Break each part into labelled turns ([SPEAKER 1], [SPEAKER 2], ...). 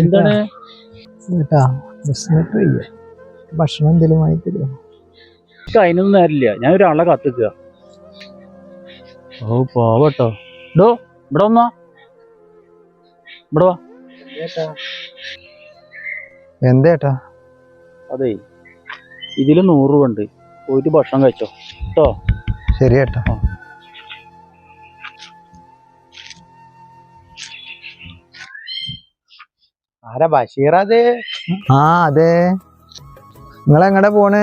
[SPEAKER 1] എന്താണ്?
[SPEAKER 2] ചേട്ടാ ബസ്സിനൊക്കെ വയ്യ ഭക്ഷണം എന്തെങ്കിലും വാങ്ങി തരുമോ
[SPEAKER 1] എനിക്ക് അതിനൊന്നും നേരില്ല ഞാൻ ഒരാളെ കാത്തിക്കുക. ഓ പോവട്ടോ. ഡോ ഇവിടെ വന്നോ. ഇവിടെ വാ.
[SPEAKER 2] എന്തേട്ടാ
[SPEAKER 1] അതെ ഇതിൽ നൂറ് രൂപ ഉണ്ട്. പോയിട്ട് ഭക്ഷണം കഴിച്ചോ. കേട്ടോ?
[SPEAKER 2] ശരി ചേട്ടാ
[SPEAKER 3] ആരാ ബഷീറത്
[SPEAKER 2] ആ അതെ. നിങ്ങൾ എങ്ങടെ പോണ്?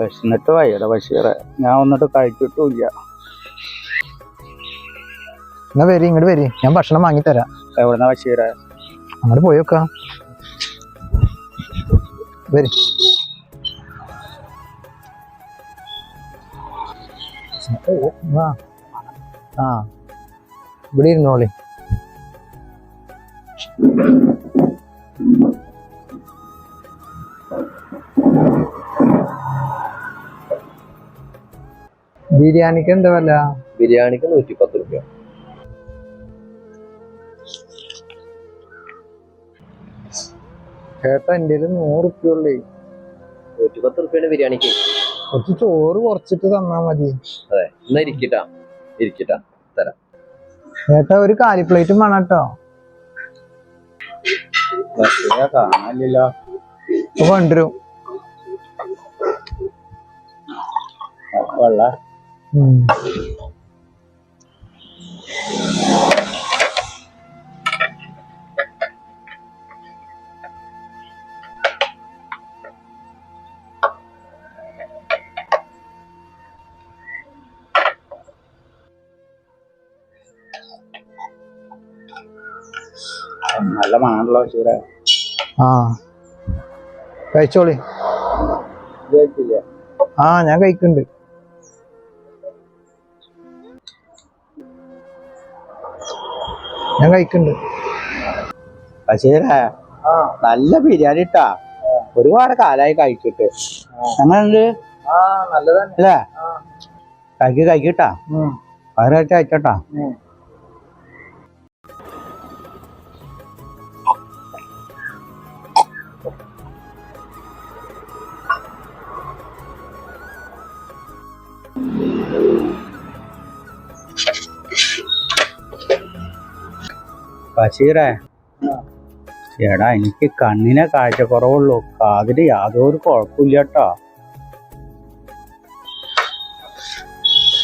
[SPEAKER 1] വിശന്നിട്ട് വയ്യട ബഷീറെ. ഞാൻ വന്നിട്ട് കഴിച്ചിട്ടില്ല
[SPEAKER 2] എന്നാ വരി ഇങ്ങോട്ട് വരി. ഞാൻ ഭക്ഷണം വാങ്ങി തരാം
[SPEAKER 1] എവിടുന്ന ബഷീറെ?
[SPEAKER 2] അങ്ങോട്ട് പോയി നോക്കാം വരി. ആ ഇവിടെ ഇരുന്നോളി. ബിരിയാണിക്ക് എന്താ വില?
[SPEAKER 3] ബിരിയാണിക്ക് നൂറ്റി പത്ത് റുപ്യ.
[SPEAKER 2] ചേട്ടാ എന്റെ നൂറ് ഉള്ളേ.
[SPEAKER 3] നൂറ്റി പത്ത് റുപ്യാണ് ബിരിയാണിക്ക്.
[SPEAKER 2] കുറച്ച് ചോറ് കുറച്ചിട്ട് തന്നാ മതി.
[SPEAKER 3] അതെ എന്നാ ഇരിക്കട്ടാ ഇരിക്കട്ടാ
[SPEAKER 2] ചേട്ടാ ഒരു കാലി പ്ലേറ്റും വേണം കേട്ടോ.
[SPEAKER 1] കാണാനില്ലല്ലോ.
[SPEAKER 2] കൊണ്ടുവരും.
[SPEAKER 1] വെള്ള. നല്ല മണമുള്ള ബഷീറെ
[SPEAKER 2] ആ. കഴിച്ചോളി. ആ ഞാൻ കഴിക്കുന്നുണ്ട് ഞാൻ കഴിക്കുന്നുണ്ട്
[SPEAKER 3] ബഷീറേ നല്ല ബിരിയാണി ഇട്ടാ. ഒരുപാട് കാലായി കഴിച്ചിട്ട്.
[SPEAKER 2] ഞങ്ങളുണ്ട്
[SPEAKER 3] അല്ലേ? കഴിക്ക് കഴിക്കട്ടാ വയറായിട്ട് കഴിച്ചോട്ടാ ബഷീറേ എടാ എനിക്ക് കണ്ണിനെ കാഴ്ചക്കുറവുള്ളൂ. കാതിന് യാതൊരു കുഴപ്പമില്ല കേട്ടോ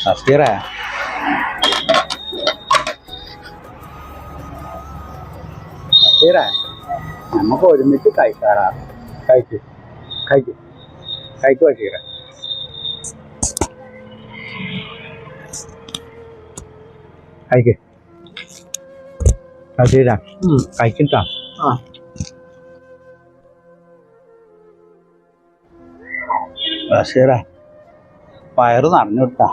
[SPEAKER 3] ബഷീറേ ബഷീറേ നമുക്ക് ഒരുമിച്ച് കഴിക്കാറാ. കഴിക്ക്. കഴിക്ക്. കഴിക്ക് ബഷീറേ കഴിക്ക്. ബഷീറ കഴിക്കട്ടാ. ബഷീറേ വയറ് നിറഞ്ഞു വിട്ടാ